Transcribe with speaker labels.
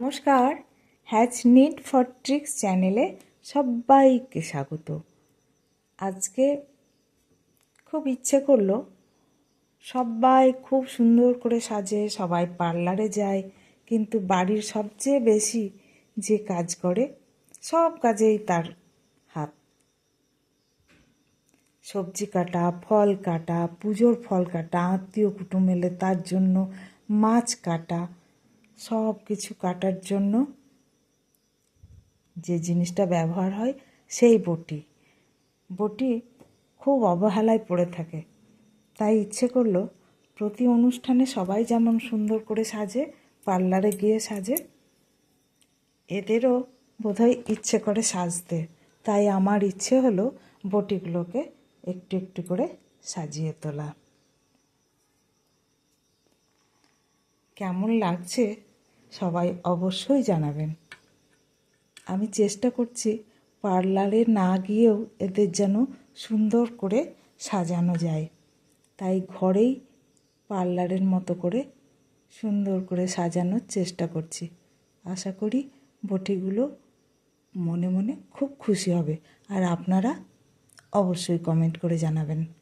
Speaker 1: নমস্কার। Hatch need for tricks চ্যানেলে সবাইকে স্বাগত। আজকে খুব ইচ্ছে করল সবাই খুব সুন্দর করে সাজে, সবাই পার্লারে যায়, কিন্তু বাড়ির সবচেয়ে বেশি যে কাজ করে, সব কাজেই তার হাত। সবজি কাটা, ফল কাটা, পুজোর ফল কাটা, আত্মীয় কুটুম এলে তার জন্য মাছ কাটা সব কিছু কাটার জন্য যে জিনিসটা ব্যবহার হয়, সেই বটি। বটি খুব অবহেলায় পড়ে থাকে। তাই ইচ্ছে করল প্রতি অনুষ্ঠানে সবাই যেমন সুন্দর করে সাজে, পার্লারে গিয়ে সাজে, এদেরও বোধহয় ইচ্ছে করে সাজতে। তাই আমার ইচ্ছে হলো বটিগুলোকে একটু একটু করে সাজিয়ে তোলা। কেমন লাগছে সবাই অবশ্যই জানাবেন। আমি চেষ্টা করছি পার্লারে না গিয়েও এদের যেন সুন্দর করে সাজানো যায়। তাই ঘরেই পার্লারের মতো করে সুন্দর করে সাজানোর চেষ্টা করছি। আশা করি বটিগুলো মনে মনে খুব খুশি হবে। আর আপনারা অবশ্যই কমেন্ট করে জানাবেন।